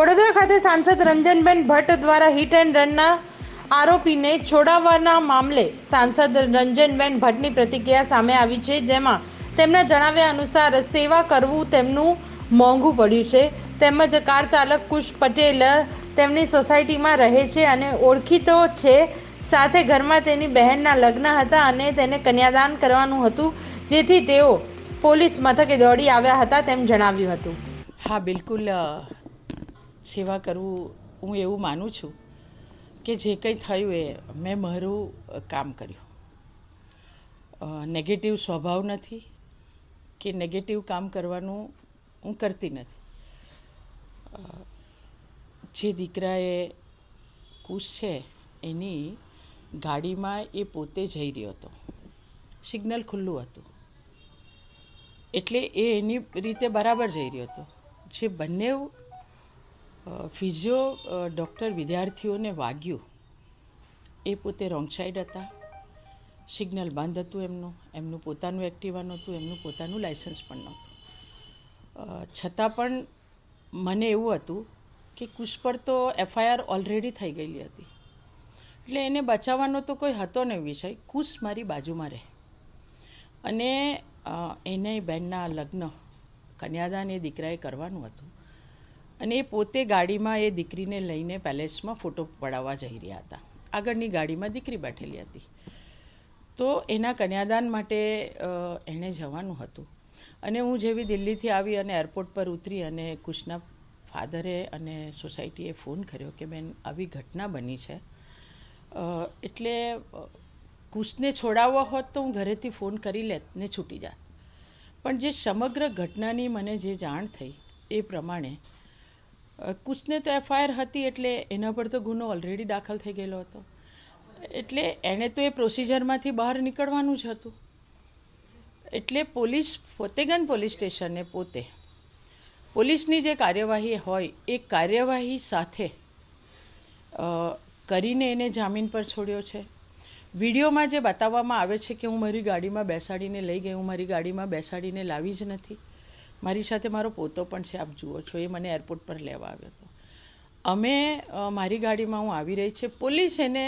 વડોદરા ખાતે સાંસદ રંજનબેન ભટ્ટ દ્વારા હિટ એન્ડ રનના આરોપીને છોડાવવાના મામલે સાંસદ રંજનબેન ભટ્ટની પ્રતિક્રિયા સામે આવી છે, જેમાં તેમના જણાવ્યા અનુસાર સેવા કરવું તેમનું મોંઘું પડ્યું છે. તેમજ કાર ચાલક કુશ પટેલ તેમની સોસાયટીમાં રહે છે અને ઓળખીતો છે. સાથે ઘરમાં તેની બહેનના લગ્ન હતા અને તેને કન્યાદાન કરવાનું હતું, જેથી તેઓ પોલીસ મથકે દોડી આવ્યા હતા તેમ જણાવ્યું હતું. હા, બિલકુલ સેવા કરવું હું એવું માનું છું કે જે કંઈ થયું એ મેં મારું કામ કર્યું. નેગેટિવ સ્વભાવ નથી કે નેગેટિવ કામ કરવાનું હું કરતી નથી. જે દીકરાએ કુશ છે એની ગાડીમાં એ પોતે જઈ રહ્યો હતો. સિગ્નલ ખુલ્લું હતું. એટલે એ એની રીતે બરાબર જઈ રહ્યો હતો. જે બંને ફિઝિયો ડૉક્ટર વિદ્યાર્થીઓને વાગ્યું. એ પોતે રોંગ સાઈડ હતા. સિગ્નલ બંધ હતું એમનું એમનું પોતાનું એક્ટિવા નહોતું, એમનું પોતાનું લાઇસન્સ પણ નહોતું. છતાં પણ મને એવું હતું કે કુશ પર તો એફઆઈઆર ઓલરેડી થઈ ગયેલી હતી. એટલે એને બચાવવાનો તો કોઈ હતો નહીં વિષય, કુશ મારી બાજુમાં રહે. અને એને બહેનના લગ્ન કન્યાદાન એ દીકરાએ કરવાનું હતું. અને એ પોતે ગાડીમાં એ દીકરીને લઈને પેલેસમાં ફોટો પડાવવા જઈ રહ્યા હતા. આગળની ગાડીમાં દીકરી બેઠેલી હતી. તો એના કન્યાદાન માટે એણે જવાનું હતું. અને હું જેવી દિલ્હીથી આવી અને એરપોર્ટ પર ઉતરી અને કુશના ફાધરે અને સોસાયટીએ ફોન કર્યો કે, બેન, આવી ઘટના બની છે. એટલે કુશને છોડાવવો હોત તો હું ઘરેથી ફોન કરી લેત ને છૂટી જાત. પણ જે સમગ્ર ઘટનાની મને જે જાણ થઈ એ પ્રમાણે કુશને તો એફઆઈઆર હતી એટલે એના પર તો ગુનો ઓલરેડી દાખલ થઈ ગયેલો હતો. એટલે એણે તો એ પ્રોસિજરમાંથી બહાર નીકળવાનું જ હતું. એટલે પોલીસ ફોતેગન પોલીસ સ્ટેશને પોતે પોલીસની જે કાર્યવાહી હોય, એ કાર્યવાહી સાથે કરીને એને જામીન પર છોડ્યો છે. વિડીયોમાં જે બતાવવામાં આવે છે કે હું મારી ગાડીમાં બેસાડીને લઈ ગઈ, હું મારી ગાડીમાં બેસાડીને લાવી જ નથી. મારી સાથે મારો પોતો પણ છે, આપ જુઓ છો, એ મને એરપોર્ટ પર લેવા આવ્યો હતો. અમે મારી ગાડીમાં હું આવી રહી છે, પોલીસ એને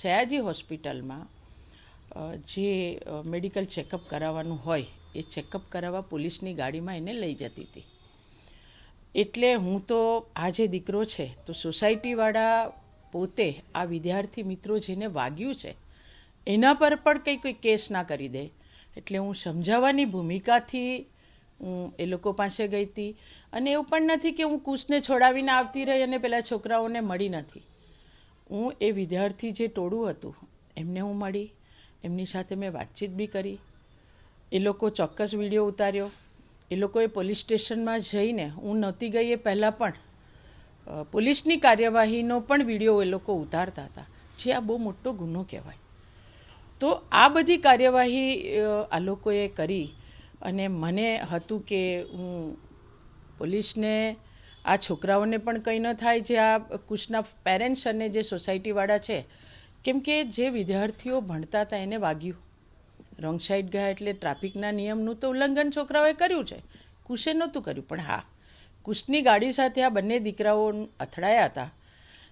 સયાજી હોસ્પિટલમાં જે મેડિકલ ચેકઅપ કરાવવાનું હોય, એ ચેકઅપ કરાવવા પોલીસની ગાડીમાં એને લઈ જતી હતી. એટલે હું તો, આ જે દીકરો છે, તો સોસાયટીવાળા પોતે, આ વિદ્યાર્થી મિત્રો જેને વાગ્યું છે, એના પર પણ કંઈ કોઈ કેસ ના કરી દે. એટલે હું સમજાવવાની ભૂમિકાથી હું એ લોકો પાસે ગઈ હતી. અને એવું પણ નથી કે હું કુશને છોડાવીને આવતી રહી અને પેલા છોકરાઓને મળી નથી. હું એ વિદ્યાર્થી જે ટોળું હતું, એમને હું મળી. એમની સાથે મેં વાતચીત બી કરી. એ લોકો ચોક્કસ વીડિયો ઉતાર્યો. એ લોકોએ પોલીસ સ્ટેશનમાં જઈને, હું નહોતી ગઈ એ પહેલાં પણ પોલીસની કાર્યવાહીનો પણ વીડિયો એ લોકો ઉતારતા હતા. જે આ બહુ મોટો ગુનો કહેવાય. તો આ બધી કાર્યવાહી આ લોકોએ કરી. અને મને હતું કે હું પોલીસને, આ છોકરાઓને પણ કંઈ ન થાય જે આ કુશના પેરેન્ટ્સ અને જે સોસાયટીવાળા છે, કેમ કે જે વિદ્યાર્થીઓ ભણતા હતા એને વાગ્યું. રોંગ સાઈડ ગયા એટલે ટ્રાફિકના નિયમનું તો ઉલ્લંઘન છોકરાઓએ કર્યું છે. કુશે નહોતું કર્યું, પણ હા. કુશની ગાડી સાથે આ બંને દીકરાઓ અથડાયા હતા,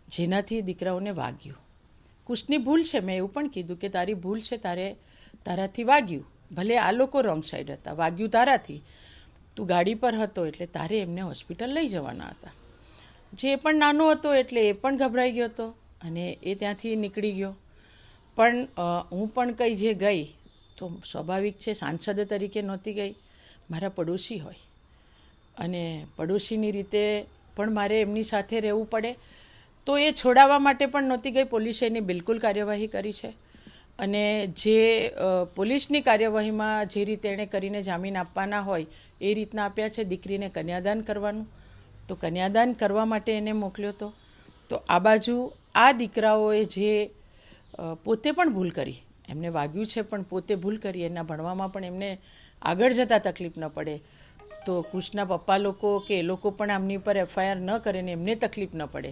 જેનાથી દીકરાઓને વાગ્યું. કુશની ભૂલ છે, મેં એવું પણ કીધું કે તારી ભૂલ છે, તારે તારાથી વાગ્યું. ભલે આ લોકો રોંગ સાઈડ હતા, વાગ્યું તારાથી. તું ગાડી પર હતો એટલે તારે એમને હોસ્પિટલ લઈ જવાના હતા. જે પણ નાનો હતો એટલે એ પણ ગભરાઈ ગયો હતો અને એ ત્યાંથી નીકળી ગયો. પણ હું પણ કંઈ જે ગઈ તો સ્વાભાવિક છે, સાંસદ તરીકે નહોતી ગઈ. મારા પડોશી હોય. અને પડોશીની રીતે પણ મારે એમની સાથે રહેવું પડે. તો એ છોડાવવા માટે પણ નહોતી ગઈ. પોલીસે એની બિલકુલ કાર્યવાહી કરી છે. અને જે પોલીસની કાર્યવાહીમાં જે રીતે એણે કરીને જામીન આપવાના હોય, એ રીતના આપ્યા છે. દીકરીને કન્યાદાન કરવાનું. તો કન્યાદાન કરવા માટે એને મોકલ્યો હતો તો આ બાજુ આ દીકરાઓએ જે પોતે પણ ભૂલ કરી. એમને વાગ્યું છે પણ પોતે ભૂલ કરી. એના ભણવામાં પણ એમને આગળ જતાં તકલીફ ન પડે. તો કુશના પપ્પા લોકો કે એ લોકો પણ આમની પર એફઆઈઆર ન કરે ને એમને તકલીફ ન પડે.